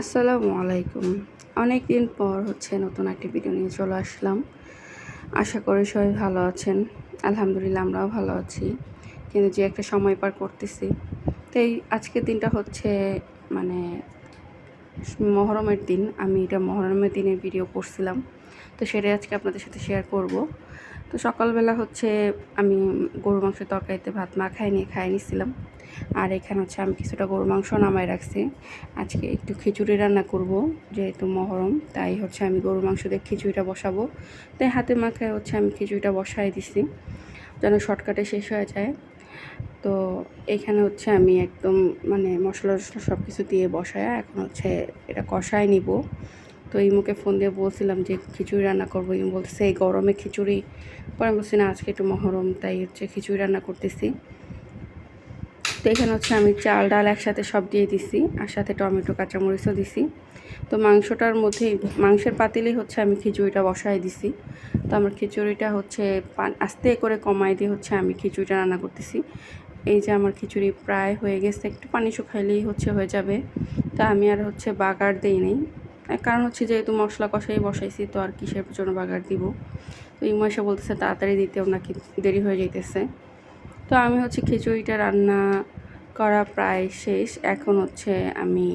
আসসালামু আলাইকুম। অনেক দিন পর হচ্ছে নতুন একটি ভিডিও নিয়ে চলে আসলাম। আশা করি সবাই ভালো আছেন। আলহামদুলিল্লাহ আমরাও ভালো আছি। কিন্তু যে একটা সময় পার করতেছি। তো এই আজকের দিনটা হচ্ছে মানে মহরমের দিন। আমি এটা মহরমের দিনের ভিডিও করছিলাম। তো সেটাই আজকে আপনাদের সাথে শেয়ার করব। তো সকালবেলা হচ্ছে আমি গরু মাংসের তরকারিতে ভাত মা খাই নিয়ে খাই নিছিলাম। আর এখানে হচ্ছে আমি কিছুটা গরু মাংস নামায় রাখছি। আজকে একটু খিচুড়ি রান্না করব, যেহেতু মহরম, তাই হচ্ছে আমি গরু মাংস দিয়ে খিচুড়িটা বসাবো। তাই হাতে মাখায় হচ্ছে আমি খিচুড়িটা বসাই দিছি, যেন শর্টকাটে শেষ হয়ে যায়। তো এখানে হচ্ছে আমি একদম মানে মশলা টশলা সব কিছু দিয়ে বসায় এখন হচ্ছে এটা কষায় নিব। তো ইমুকে ফোন দিয়ে বলছিলাম যে খিচুড়ি রান্না করব। ইমু বলতেছে, এই গরমে খিচুড়ি। পরে আমি বলছি, না, আজকে একটু মহরম, তাই হচ্ছে খিচুড়ি রান্না করতেছি। তো এখানে হচ্ছে আমি চাল, ডাল একসাথে সব দিয়ে দিছি, আর সাথে টমেটো, কাঁচামরিচও দিছি। তো মাংসটার মধ্যেই মাংসের পাতিলেই হচ্ছে আমি খিচুড়িটা বসাই দিছি। তো আমার খিচুড়িটা হচ্ছে আস্তে করে কমাই দিয়ে হচ্ছে আমি খিচুড়িটা রান্না করতেছি। এই যে আমার খিচুড়ি প্রায় হয়ে গেছে, একটু পানি শুকাইলেই হচ্ছে হয়ে যাবে। তা আমি আর হচ্ছে বাগার দিই নেই। কারণ হচ্ছে যেহেতু মশলা কষাই বসাইছি, তো আর কিসের জন্য বাগার দিব? তো এই বলতেছে, তাড়াতাড়ি দিতেও নাকি দেরি হয়ে যাইতেছে। তো আমি হচ্ছে খিচুড়িটা রান্না করা প্রায় শেষ। এখন হচ্ছে আমি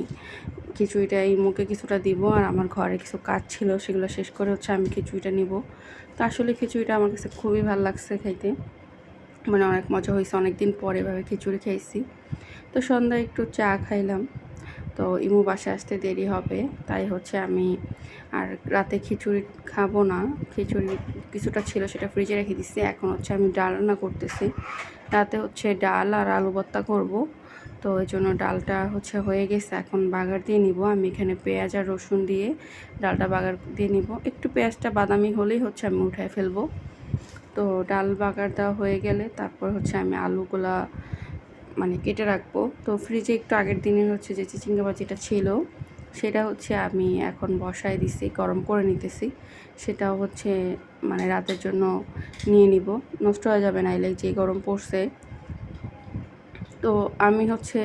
খিচুড়িটা এই মুখে কিছুটা দিব, আর আমার ঘরে কিছু কাজ ছিল, সেগুলো শেষ করে হচ্ছে আমি খিচুড়িটা নিব। তো আসলে খিচুড়িটা আমার কাছে খুবই ভালো লাগছে খাইতে। মানে অনেক মজা হয়েছে অনেক দিন পরে এভাবে খিচুড়ি খাইছি। তো সন্ধ্যায় একটু চা খাইলাম। তো ইমু বাসায় আসতে দেরি হবে, তাই হচ্ছে আমি আর রাতে খিচুড়ি খাব না। খিচুড়ি কিছুটা ছিল সেটা ফ্রিজে রেখে দিচ্ছি এখন হচ্ছে আমি ডাল রান্না করতেছি। রাতে হচ্ছে ডাল আর আলু ভর্তা করব, তো ওই জন্য ডালটা হচ্ছে হয়ে গেছে, এখন বাগার দিয়ে নিব। আমি এখানে পেঁয়াজ আর রসুন দিয়ে ডালটা বাগার দিয়ে নিব। একটু পেঁয়াজটা বাদামি হলেই হচ্ছে আমি উঠায় ফেলব। তো ডাল বাগার দেওয়া হয়ে গেলে তারপর হচ্ছে আমি আলুগুলা মানে কেটে রাখব। তো ফ্রিজে একটু আগের দিনের হচ্ছে যে চিচিঙ্গা বাজিটা ছিল, সেটা হচ্ছে আমি এখন বসায় দিছি, গরম করে নিতেছি। সেটাও হচ্ছে মানে রাতের জন্য নিয়ে নিব। নষ্ট হয়ে যাবে না এলে যে গরম পড়ছে। তো আমি হচ্ছে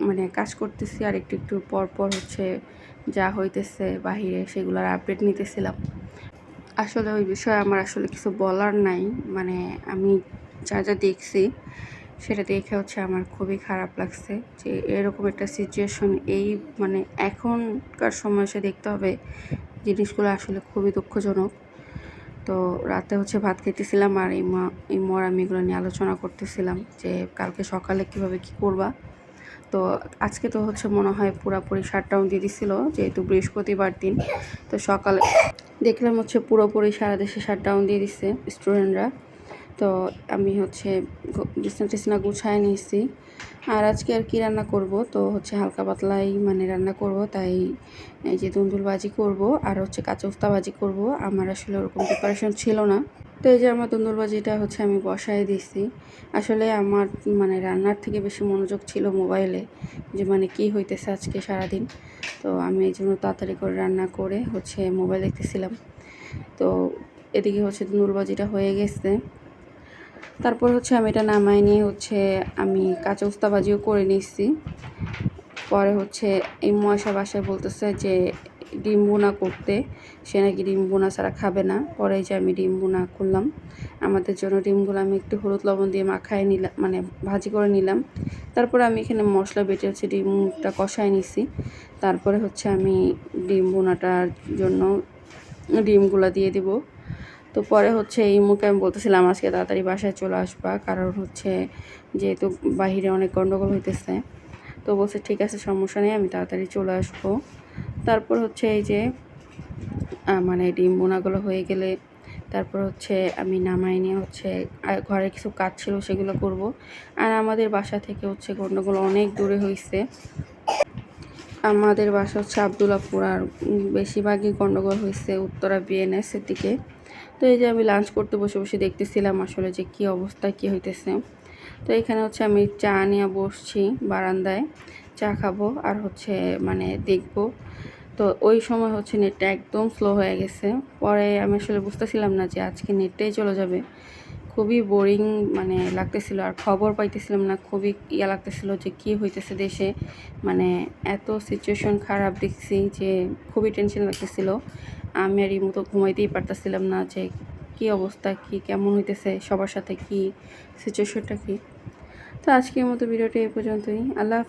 মানে কাজ করতেছি আর একটু একটু পর পর হচ্ছে যা হইতেছে বাহিরে সেগুলোর আপডেট নিতেছিলাম। আসলে ওই বিষয়ে আমার আসলে কিছু বলার নাই। মানে আমি যা যা দেখছি সেটা দেখে হচ্ছে আমার খুবই খারাপ লাগছে যে এরকম একটা সিচুয়েশন এই মানে এখনকার সময় এসে দেখতে হবে জিনিসগুলো আসলে খুবই দুঃখজনক। তো রাতে হচ্ছে ভাত খেতেছিলাম আর এই মা এই মর আমি এগুলো নিয়ে আলোচনা করতেছিলাম যে কালকে সকালে কীভাবে কি করবা। তো আজকে তো হচ্ছে মনে হয় পুরোপুরি শাটডাউন দিয়ে দিছিল যেহেতু বৃহস্পতিবার দিন। তো সকালে দেখলাম হচ্ছে পুরোপুরি সারা দেশে শাটডাউন দিয়ে দিচ্ছে স্টুডেন্টরা তো আমি হচ্ছে বিছনা টিছনা গুছায় নিয়েছি আর আজকে আর কি রান্না করব? তো হচ্ছে হালকা পাতলাই মানে রান্না করব, তাই এই যে দুন্দুল ভাজি করব আর হচ্ছে কাঁচা উস্তা ভাজি করব। আমার আসলে ওরকম প্রিপারেশন ছিল না। তো এই যে আমার তন্দুর ভাজিটা হচ্ছে আমি বসায় দিছি। আসলে আমার মানে রান্নার থেকে বেশি মনোযোগ ছিল মোবাইলে যে মানে কি হইতেছে আজকে সারাদিন। তো আমি এই জন্য তাড়াতাড়ি করে রান্না করে হচ্ছে মোবাইল দেখতেছিলাম। তো এদিকে হচ্ছে তন্দুর ভাজিটা হয়ে গেছে। তারপর হচ্ছে আমি এটা নামাই নিয়ে হচ্ছে আমি কাঁচা উস্তা ভাজিও করে নিচ্ছি পরে হচ্ছে এই ময়সা বাসায় বলতেছে যে ডিম বোনা করতে, সে নাকি ডিম বোনা ছাড়া খাবে না। পরে যে আমি ডিম বোনা করলাম, আমাদের জন্য ডিমগুলো আমি একটু হলুদ লবণ দিয়ে মাখায় নিলাম মানে ভাজি করে নিলাম। তারপরে আমি এখানে মশলা বেটে হচ্ছে ডিমটা কষায় নিছি। তারপরে হচ্ছে আমি ডিম বোনাটার জন্য ডিমগুলো দিয়ে দেবো। তো পরে হচ্ছে এই মুখে আমি বলতেছিলাম, আজকে তাড়াতাড়ি বাসায় চলে আসবা। কারণ হচ্ছে যেহেতু বাহিরে অনেক গণ্ডগোল হইতেছে। তো বলছে, ঠিক আছে, সমস্যা নেই, আমি তাড়াতাড়ি চলে আসব। তারপর হচ্ছে এই যে মানে ডিম বোনাগুলো হয়ে গেলে তারপর হচ্ছে আমি নামাই নিয়ে হচ্ছে ঘরে কিছু কাজ ছিল সেগুলো করব। আর আমাদের বাসা থেকে হচ্ছে গণ্ডগোল অনেক দূরে হয়েছে আমাদের বাসা হচ্ছে আবদুল্লাপুর আর বেশিরভাগই গণ্ডগোল হয়েছে উত্তরা বিএনএসের দিকে। তো এই যে আমি লাঞ্চ করতে বসে বসে দেখতেছিলাম আসলে যে কি অবস্থা, কি হইতেছে। তো এখানে হচ্ছে আমি চা নিয়ে বসছি বারান্দায়। চা খাব আর হচ্ছে মানে দেখব। তো ওই সময় হচ্ছে নেটটা একদম স্লো হয়ে গেছে। পরে আমি আসলে বুঝতেছিলাম না যে আজকে নেটটাই চলে যাবে। খুবই বোরিং মানে লাগতেছিল আর খবর পাইতেছিলাম না, খুবই ইয়া লাগতেছিল যে কি হইতেছে দেশে। মানে এত সিচুয়েশন খারাপ দেখছি যে খুবই টেনশন লাগতেছিল। আমি আর এই মতো ঘুমাইতেই পারতেছিলাম না যে কি অবস্থা, কি কেমন হইতেছে, সবার সাথে কি সিচুয়েশনটা কি। তো আজকের মতো ভিডিওটা এই পর্যন্তই। আল্লাহ হাফিজ।